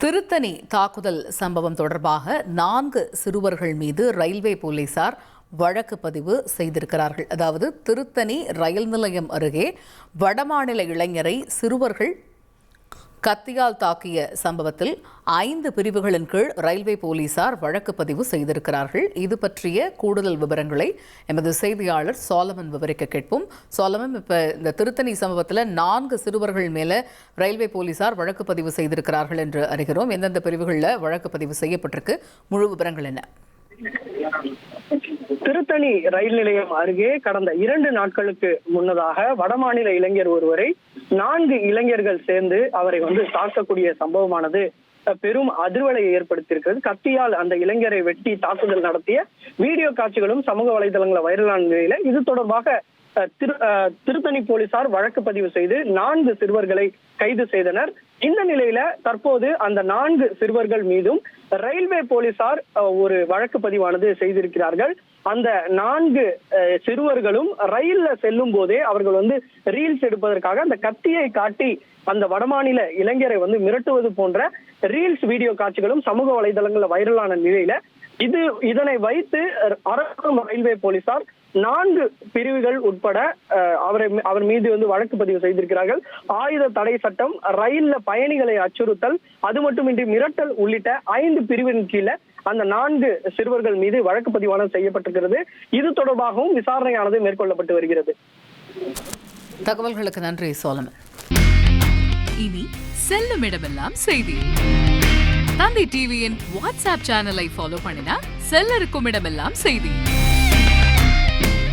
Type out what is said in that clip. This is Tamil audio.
திருத்தணி தாக்குதல் சம்பவம் தொடர்பாக நான்கு சிறுவர்கள் மீது ரயில்வே போலீசார் வழக்கு பதிவு செய்திருக்கிறார்கள். அதாவது திருத்தணி ரயில் நிலையம் அருகே வடமாநில இளைஞரை சிறுவர்கள் கத்தியால் தாக்கிய சம்பவத்தில் ஐந்து பிரிவுகளின் கீழ் ரயில்வே போலீசார் வழக்கு பதிவு செய்திருக்கிறார்கள். இது பற்றிய கூடுதல் விவரங்களை எமது செய்தியாளர் சோலமன் விவரிக்க கேட்போம். சோலமன் இப்போ இந்த திருத்தணி சம்பவத்தில் நான்கு சிறுவர்கள் மேலே ரயில்வே போலீசார் வழக்கு பதிவு செய்திருக்கிறார்கள் என்று அறிகிறோம். எந்தெந்த பிரிவுகளில் வழக்கு பதிவு செய்யப்பட்டிருக்கு? முழு விவரங்கள் என்ன? திருத்தணி ரயில் நிலையம் அருகே கடந்த இரண்டு நாட்களுக்கு முன்னதாக வடமாநில இளைஞர் ஒருவரை நான்கு இளைஞர்கள் சேர்ந்து அவரை வந்து தாக்கக்கூடிய சம்பவமானது பெரும் அதிர்வலையை ஏற்படுத்தியிருக்கிறது. கத்தியால் அந்த இளைஞரை வெட்டி தாக்குதல் நடத்திய வீடியோ காட்சிகளும் சமூக வலைதளங்களில் வைரலான நிலையில இது தொடர்பாக திருத்தணி போலீசார் வழக்கு பதிவு செய்து நான்கு சிறுவர்களை கைது செய்தனர். இந்த நிலையில தற்போது அந்த நான்கு சிறுவர்கள் மீதும் ரயில்வே போலீசார் ஒரு வழக்கு பதிவானது செய்திருக்கிறார்கள். அந்த நான்கு சிறுவர்களும் ரயில்ல செல்லும் போதே அவர்கள் வந்து ரீல்ஸ் எடுப்பதற்காக அந்த கத்தியை காட்டி அந்த வடமாநில இளைஞரை வந்து மிரட்டுவது போன்ற ரீல்ஸ் வீடியோ காட்சிகளும் சமூக வலைதளங்கள்ல வைரலான நிலையில இது இதனை வைத்து அரசு ரயில்வே போலீசார் நான்கு பிரிவுகள் உட்பட அவரை அவர் மீது வந்து வழக்கு பதிவு செய்திருக்கிறார்கள். ஆயுத தடை சட்டம் ரயில்ல பயணிகளை அச்சுறுத்தல் அது மட்டுமின்றி மிரட்டல் உள்ளிட்ட ஐந்து பிரிவின் கீழே அந்த நான்கு சிறுவர்கள் மீது வழக்கு பதிவானது செய்யப்பட்டிருக்கிறது. இது தொடர்பாகவும் விசாரணையானது மேற்கொள்ளப்பட்டு வருகிறது. தகவல்களுக்கு நன்றி சோலமன் இனி செல்லும் இடமெல்லாம் செய்தி. தந்தை டிவியின் வாட்ஸ்அப் சேனலை ஃபாலோ பண்ணினா செல்ல இருக்கும் இடமெல்லாம் செய்தி.